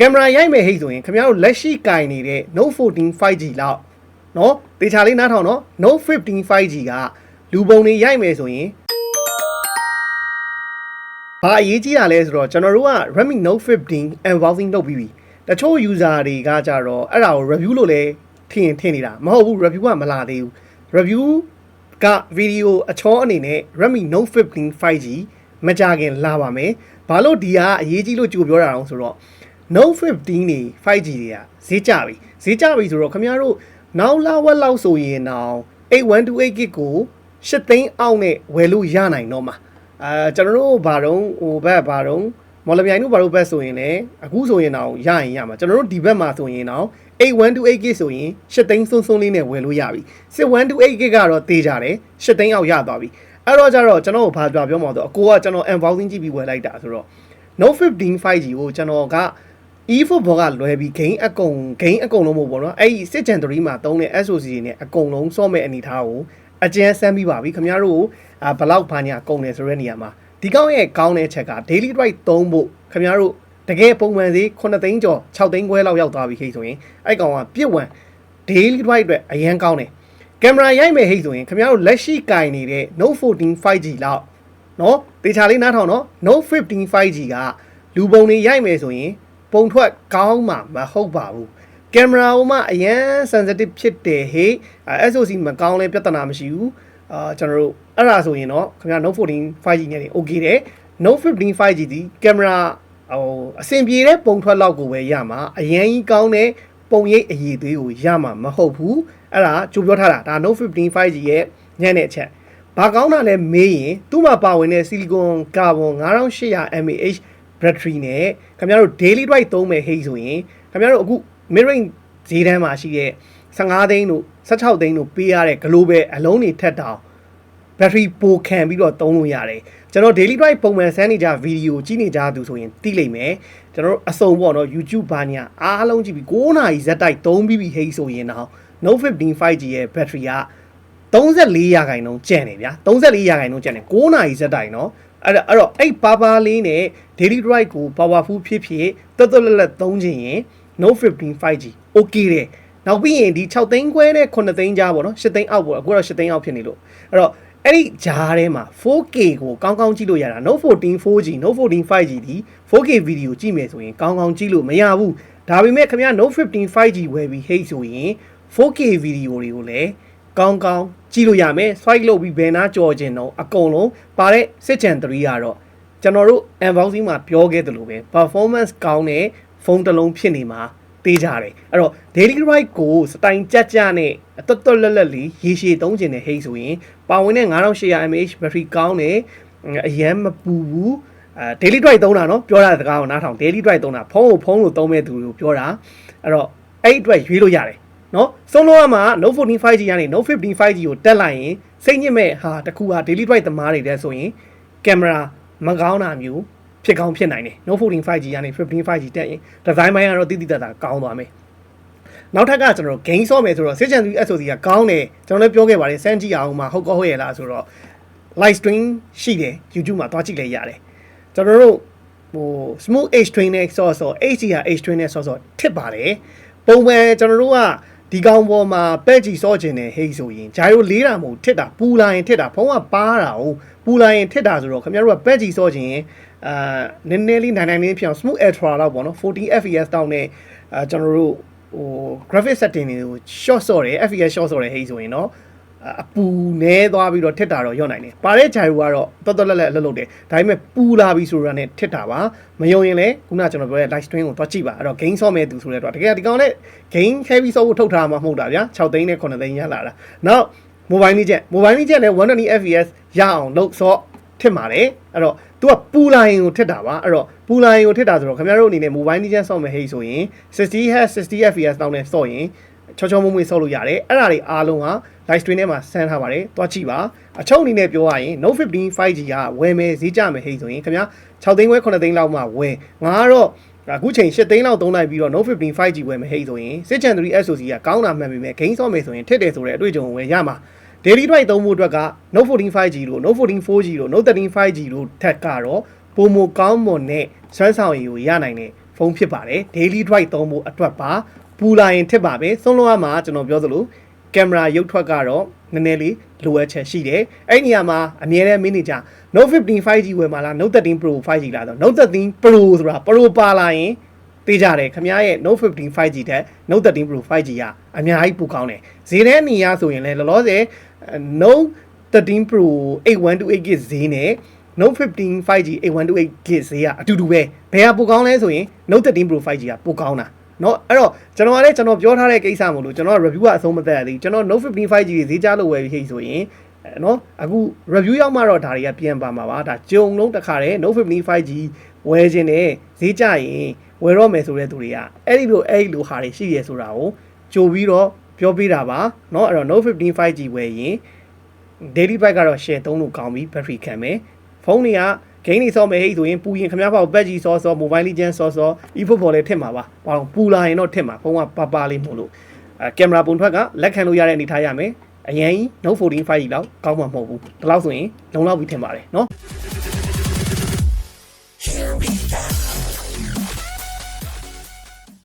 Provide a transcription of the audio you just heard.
ကင်မရာရိုက်မယ်ဟိတ်ဆိုရင်ခင်ဗျားတို့လက်ရှိကင်နေတဲ့ Note 14 5G လောက်နော်တေချာလေးနားထောင်နော် Note 15 5G ကလူပုံတွေရိုက်မယ်ဆိုရင်ဘာအရေးကြီးတာလဲဆိုတော့ကျွန်တော်တို့က Redmi Note 15 unboxing လုပ်ပြီးပြီတချို့ user တွေကကြတော့အဲ့ဒါကို review လို့လဲထင်ရင်ထင်နေတာမဟုတ်ဘူး review ကမလာသေးဘူး review က video အချောအနေနဲ့ Redmi Note 15 5G မကြခင်လာပါမယ်ဘာလို့ဒီကအရေးကြီးလို့ကြိုပြောတာအောင်ဆိုတော့ Note 15နေ 5G တွေကဈေးကျပြီဈေးကျပြီဆိုတော့ခင်ဗျားတို့နောက်လာဝက်လောက်ဆိုရင်တော့8128 gig ကို8သိန်းအောက်နဲ့ဝယ်လို့ရနိုင်တော့မှာအဲကျွန်တော်တို့ဘာတော့ဟိုဘက်ဘာတော့မော်လမြိုင်တို့ဘာလို့ဘက်ဆိုရင်လည်းအခုဆိုရင်တော့ရရင်ရမှာကျွန်တော်တို့ဒီဘက်မှာဆိုရင်တော့8128 gig ဆိုရင်8သိန်းစွန်းစွန်းလေးနဲ့ဝယ်လို့ရပြီ6128 gig ကတော့တေးကြတယ်8သိန်းအောက်ရသွားပြီအဲ့တော့ကျတော့ကျွန်တော်တို့ဘာပြောပြောမှာတော့အကိုကကျွန်တော် unboxing ကြည့်ပြီးဝယ်လိုက်တာဆိုတော့ Note 15 5G ကိုကျွန်တော်က e-football ကလွယ်ပြီး game အကုန် game အကုန်လုံးမဟုတ်ဘောနော်အဲ့ဒီစစ်ကြံ3မှာတုံးတဲ့ SOC တွေနဲ့အကုန်လုံးစော့မဲ့အနေထားကိုအကျန်းဆန်းပြီးပါပြီခင်ဗျားတို့အာဘလောက်ဘာညာကုန်တယ်ဆိုတဲ့နေရာမှာဒီကောင်းရဲ့ကောင်းတဲ့ချက်က daily drive သုံးဖို့ခင်ဗျားတို့တကယ်ပုံမှန်စီ9သိန်းကျော်6သိန်းခွဲလောက်ရောက်သွားပြီခေဆိုရင်အဲ့ကောင်ကပြစ်ဝံ daily drive အတွက်အရန်ကောင်းတယ်ကင်မရာရိုက်မယ်ဟိတ်ဆိုရင်ခင်ဗျားတို့လက်ရှိကင်နေတဲ့ Note 14 5G လောက်နော်တေချာလေးနားထောင်နော် Note 15 5G ကလူပုံတွေရိုက်မယ်ဆိုရင် ပုံထွက်ကောင်းမှာမဟုတ်ပါဘူးကင်မရာဟိုမှအရန် sensitive ဖြစ်တယ်ဟေ့အဲ SOC မကောင်းလဲပြဿနာမရှိဘူးအာကျွန်တော်တို့အဲ့ဒါဆိုရင်တော့ခင်ဗျာ Note 14 5G နဲ့နေ okay တယ် Note 15 5G ဒီကင်မရာဟိုအဆင်ပြေတဲ့ပုံထွက်လောက်ကိုပဲရမှာအရန်ကြီးကောင်းတဲ့ပုံရိပ်အရည်သွေးကိုရမှာမဟုတ်ဘူးအဲ့ဒါကြိုပြောထားတာဒါ Note 15 5G ရဲ့ညံ့တဲ့အချက်ဘာကောင်းတာလဲမေးရင်သူ့မှာပါဝင်တဲ့ silicon carbon 9800 mAh battery နဲ့ခင်ဗျားတို့ daily drive သုံးမယ်ဟိဆိုရင်ခင်ဗျားတို့အခု mid range ဈေးတန်းမှာရှိတဲ့15သိန်းတို့16သိန်းတို့ပေးရတဲ့ global အလုံးတွေထက်တောင် battery ပိုခံပြီးတော့သုံးလို့ရတယ်ကျွန်တော် daily drive ပုံမှန်ဆန်းနေကြဗီဒီယိုကြည့်နေကြသူဆိုရင်သိလိမ့်မယ်ကျွန်တော်တို့အစုံပေါ့နော် YouTube ဘာညာအားလုံးကြည့်ပြီး9နာရီဇက်တိုက်သုံးပြီးပြီဟိဆိုရင်တော့ Note 15 5G ရဲ့ battery က34ရာခိုင်နှုန်းကျန်တယ်ဗျာ34ရာခိုင်နှုန်းကျန်တယ်9နာရီဇက်တိုက်နော် အဲ့တော့အဲ့တော့အဲ့ပါပါလေးနဲ့ daily drive ကို powerful ဖြစ်ဖြစ်တော်တော်လက်လက်သုံးခြင်းရင် Note 15 5G okay တယ်နောက်ပြီးရင်ဒီ6သိန်းခွဲနဲ့9သိန်းကြားပေါ့နော်8သိန်းအောက်ပေါ့အခုတော့8သိန်းအောက်ဖြစ်နေလို့အဲ့တော့အဲ့ဒီဂျားထဲမှာ 4K ကိုကောင်းကောင်းကြည့်လို့ရတာ Note 14 4G Note 14 5G ဒီ 4K ဗီဒီယိုကြည့်မယ်ဆိုရင်ကောင်းကောင်းကြည့်လို့မရဘူးဒါပေမဲ့ခင်ဗျာ Note 15 5G ဝယ်ပြီးဟိတ်ဆိုရင် 4K ဗီဒီယိုတွေကိုလည်း ကောင်းကောင်းကြည့်လို့ရမယ် swipe လုပ်ပြီးဘယ်နာကြော်ခြင်းတော့အကုန်လုံးပါတဲ့စစ်ချန်3ကတော့ကျွန်တော်တို့ unboxing မှာပြောခဲ့သလိုပဲ performance ကောင်းတဲ့ဖုန်းတစ်လုံးဖြစ်နေမှာသေးကြတယ်အဲ့တော့ daily drive ကိုစတိုင်ကြက်ကြနဲ့အတော်တော်လက်လက်လေးရေရှည်သုံးခြင်းနဲ့ဟိတ်ဆိုရင်ပါဝင်တဲ့ 9800 mAh battery ကောင်းတယ်အရန်မပူဘူးအဲ daily drive သုံးတာเนาะပြောတာစကားကိုနားထောင် daily drive သုံးတာဖုန်းကိုဖုန်းလို့သုံးမဲ့သူကိုပြောတာအဲ့တော့အဲ့အတွက်ရွေးလို့ရတယ် နော်ဆုံးလုံးကမှ Note 14 5G ကနေ Note 15 5G ကိုတက်လိုက်ရင်စိတ်ညစ်မဲ့ဟာတခုဟာ daily drive သမားတွေတဲ့ဆိုရင်ကင်မရာမကောင်းတာမျိုးဖြစ်ကောင်းဖြစ်နိုင်တယ် Note 14 5G ကနေ15 5G တက်ရင်ဒီဇိုင်းပိုင်းကတော့တိတိတတ်တာကောင်းသွားမယ်နောက်ထပ်ကကျွန်တော် game ဆော့မယ်ဆိုတော့ Session 3 SOC ကကောင်းတယ်ကျွန်တော်လည်းပြောခဲ့ပါတယ်စမ်းကြည့်အောင်မှာဟုတ်ကောဟုတ်ရဲ့လားဆိုတော့ live stream ရှိတယ် YouTube မှာသွားကြည့်လဲရတယ်ကျွန်တော်တို့ဟို smooth H train နဲ့ဆော့ဆော့ HDR H train နဲ့ဆော့ဆော့ထစ်ပါတယ်ပုံမှန်ကျွန်တော်တို့က ဒီကောင်ပေါ်မှာပက်ကြီးစော့ခြင်းနဲ့ဟိတ်ဆိုရင်ဂျာရိုလေးတာမဟုတ်ထစ်တာပူလာရင်ထစ်တာဖုံးကပါတာဟုတ်ပူလာရင်ထစ်တာဆိုတော့ခင်ဗျားတို့ကပက်ကြီးစော့ခြင်းအာနည်းနည်းလေးနိုင်နိုင်လေးဖြစ်အောင် smooth ultra လောက်ပေါ့နော်40 fps တောင်းနဲ့အာကျွန်တော်တို့ဟို graphic setting တွေကို short ဆော့တယ် fps short ဆော့တယ်ဟိတ်ဆိုရင်เนาะ အပူနဲသွားပြီးတော့ထစ်တာတော့ရော့နိုင်တယ်။ပါတဲ့ဂျိုင်ကတော့တော်တော်လက်လက်အလုပ်လုပ်တယ်။ဒါပေမဲ့ပူလာပြီဆိုတာနဲ့ထစ်တာပါ။မယုံရင်လည်းခုနကကျွန်တော်ပြောတဲ့ live stream ကိုသွားကြည့်ပါ။အဲ့တော့ game ဆော့မဲ့သူဆိုတဲ့တော့တကယ်ဒီကောင်နဲ့ game heavy ဆော့ဖို့ထုတ်ထားမှာမဟုတ်တာဗျာ။6သိန်းနဲ့9သိန်းရလာတာ။နောက် mobile နည်းချက် mobile နည်းချက်နဲ့120 fps ရအောင်လုပ်ဆော့ထစ်ပါတယ်။အဲ့တော့ तू ကပူလာရင်ကိုထစ်တာပါ။အဲ့တော့ပူလာရင်ကိုထစ်တာဆိုတော့ခင်ဗျားတို့အနေနဲ့ mobile နည်းချက်ဆော့မဲ့ဟိတ်ဆိုရင် 60 Hz 60 fps တောင်းနဲ့ဆော့ရင်ချောချောမွေ့မွေ့ဆော့လို့ရတယ်အဲ့ဒါတွေအားလုံးက live stream ထဲမှာဆန်းထားပါတယ်တွားကြည့်ပါအချုပ်အနေနဲ့ပြောရရင် Note 15 5G ကဝယ်မယ်ဈေးကျမယ်ဟိဆိုရင်ခင်ဗျာ6သိန်းခွဲ9သိန်းလောက်မှဝယ်ငါကတော့အခုချိန်8သိန်းလောက်သုံးလိုက်ပြီးတော့ Note 15 5G ဝယ်မယ်ဟိဆိုရင်စစ်ချန်3 SoC ကကောင်းတာမှန်ပေမဲ့ game ဆော့မယ်ဆိုရင်ထစ်တယ်ဆိုတဲ့အတွေ့အကြုံကိုဝယ်ရမှာ daily drive သုံးဖို့အတွက်က Note 14 5G လို့ Note 14 4G လို့ Note 13 5G လို့ထက်ကတော့ပုံမကောင်းမွန်တဲ့စွမ်းဆောင်ရည်ကိုရနိုင်တဲ့ဖုန်းဖြစ်ပါတယ် daily drive သုံးဖို့အတွက်ပါပူလာရင်ထစ်ပါပဲဆုံးလုံးအမှာကျွန်တော်ပြောသလို ကင်မရာရုပ်ထွက်ကတော့နည်းနည်းလေးလိုအပ်ချက်ရှိတယ်အဲ့ဒီနေရာမှာအမြဲတမ်းမင်းနေကြ Note 15 5G ဝယ်မှာလား Note 13 Pro 5G လားဆို Note 13 Pro ဆိုတာ Pro ပါလာရင်သိကြတယ်ခင်ဗျားရဲ့ Note 15 5G တက် Note 13 Pro 5G ကအများကြီးပိုကောင်းတယ်ဈေးထဲနေရဆိုရင်လည်းလောလောဆယ် Note 13 Pro 8128 GB ဈေးနဲ့ Note 15 5G 8128 GB ဈေးကအတူတူပဲဘယ်ကပိုကောင်းလဲဆိုရင် Note 13 Pro 5G ကပိုကောင်းတာ เนาะအဲ့တော့ကျွန်တော်ကလည်းကျွန်တော်ပြောထားတဲ့ကိစ္စမို့လို့ကျွန်တော် review ကအဆုံးမသက်ရသေးကျွန်တော် Note 15 5G ဈေးကြားလို့ဝယ်ပြီးဆိုရင်เนาะအခု review ရောက်မှတော့ဒါတွေကပြန်ပါမှာပါဒါကြုံလုံးတစ်ခါတည်း Note 15 5G ဝယ်ခြင်းနဲ့ဈေးကြရင်ဝယ်တော့မယ်ဆိုတဲ့သူတွေကအဲ့ဒီလိုအဲ့ဒီလိုဟာတွေရှိရဲဆိုတာကိုကြိုပြီးတော့ပြောပြတာပါเนาะအဲ့တော့ Note 15 5G ဝယ်ရင် daily bike ကတော့ share သုံးလို့ကောင်းပြီ battery ခံမယ်ဖုန်းတွေက ဂိမ်းတွေဆော့မယ်ဟိဆိုရင်ပူရင်ခမရဖောက်ဘက်ကြီးဆော့ဆော့ Mobile Legends ဆော့ဆော့ eFootball လည်းထစ်မှာပါဘာလို့ပူလာရင်တော့ထစ်မှာဖုန်းကပါပါလေးမို့လို့အဲကင်မရာပုံထွက်ကလက်ခံလို့ရတဲ့အနေထားရမယ်အရင် Note 14 5လောက်ကောင်းမှာမဟုတ်ဘူးဒီလောက်ဆိုရင်လုံလောက်ပြီးထင်ပါတယ်နော် Here we go